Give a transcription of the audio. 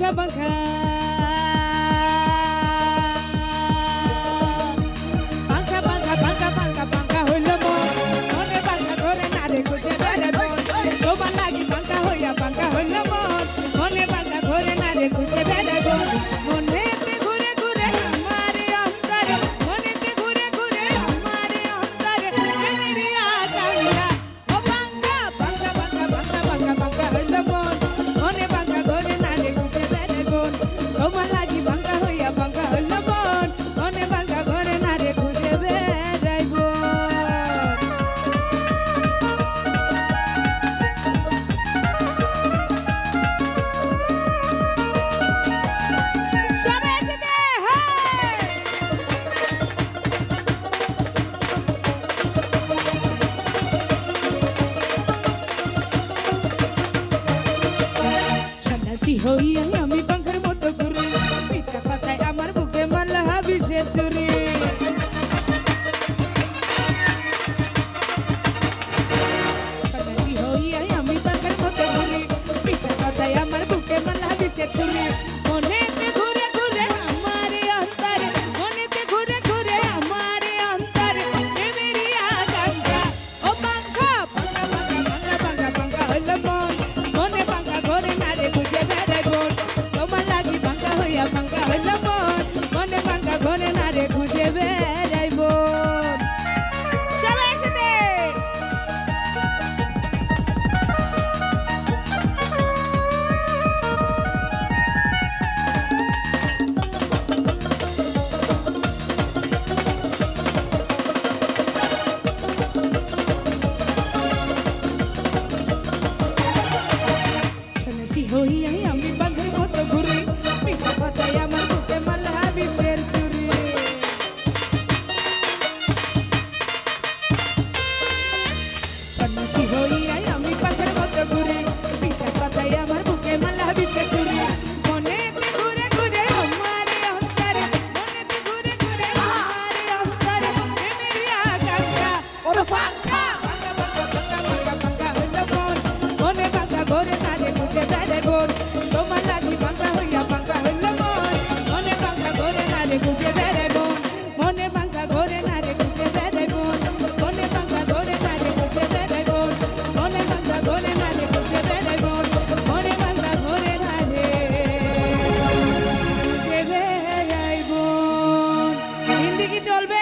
กับบังคับ হইয়াই আমি পাখার মতো ঘুরি। মিথ্যা কথায় আমার বুকে মারলা সে চুরি। ওরে তারে বুকে তারে গোর তোমার লাগি বাংলা হইয়া বাংলা হইল মন মনে বাংলা ঘরে নারে বুকে বেড়ে বোন মনে বাংলা ঘরে নারে বুকে বেড়ে বোন মনে বাংলা ঘরে নারে বুকে বেড়ে বোন মনে বাংলা ঘরে নারে বুকে বেড়ে বোন মনে বাংলা ঘরে চলবে?